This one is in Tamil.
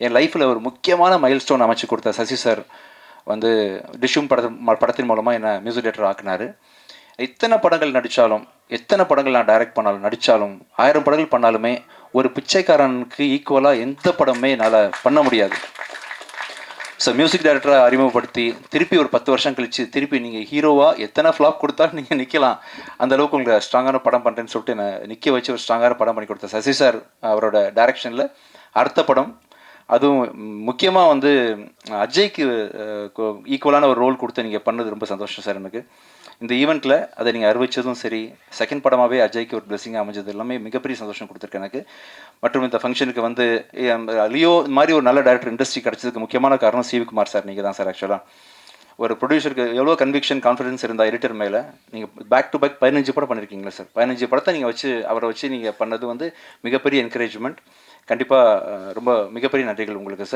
என் லைஃப்பில் ஒரு முக்கியமான மைல் ஸ்டோன் அமைச்சு கொடுத்த சசி சார் வந்து டிஷும் படத்தின் படத்தின் மூலமாக என்னை மியூசிக் டேரக்டர் ஆக்குனாரு. எத்தனை படங்கள் நடித்தாலும் எத்தனை படங்கள் நான் டைரக்ட் பண்ணாலும் நடித்தாலும் ஆயிரம் படங்கள் பண்ணாலுமே ஒரு பிச்சைக்காரனுக்கு ஈக்குவலாக எந்த படமே என்னால் பண்ண முடியாது. ஸோ மியூசிக் டைரக்டரை அறிமுகப்படுத்தி திருப்பி ஒரு பத்து வருஷம் கழிச்சு திருப்பி நீங்கள் ஹீரோவாக எத்தனை ஃப்ளாப் கொடுத்தாலும் நீங்கள் நிற்கலாம் அந்த அளவுக்கு உங்களுக்கு ஸ்ட்ராங்கான படம் பண்ணுறேன்னு சொல்லிட்டு என்னை நிற்க வச்சு ஒரு ஸ்ட்ராங்கான படம் பண்ணி கொடுத்த சசி சார் அவரோட டைரக்ஷனில் அடுத்த படம் அதுவும் முக்கியமாக வந்து அஜய்க்கு ஈக்குவலான ஒரு ரோல் கொடுத்து நீங்கள் பண்ணது ரொம்ப சந்தோஷம் சார் எனக்கு. இந்த ஈவெண்ட்டில் அதை நீங்கள் அறிவிச்சதும் சரி செகண்ட் படமாகவே அஜய்க்கு ஒரு பிளெஸிங்காக அமைஞ்சது எல்லாமே மிகப்பெரிய சந்தோஷம் கொடுத்துருக்கு எனக்கு. மற்றும் இந்த ஃபங்க்ஷனுக்கு வந்து லியோ இந்த மாதிரி ஒரு நல்ல டேரக்டர் இண்டஸ்ட்ரி கிடச்சதுக்கு முக்கியமான காரணம் சிவகுமார் சார் நீங்கள் தான் சார் ஆக்சுவலாக ஒரு ப்ரொடியூசருக்கு எவ்வளோ கன்விக்ஷன் கான்ஃபிடன்ஸ் இருந்தால் எடிட்டர் மேலே நீங்கள் பேக் டு பேக் பதினஞ்சு படம் பண்ணியிருக்கீங்களா சார்? பதினஞ்சு படத்தை நீங்கள் வச்சு அவரை வச்சு நீங்கள் பண்ணது வந்து மிகப்பெரிய என்கரேஜ்மெண்ட் கண்டிப்பாக ரொம்ப மிகப்பெரிய நன்றிகள் உங்களுக்கு சார்.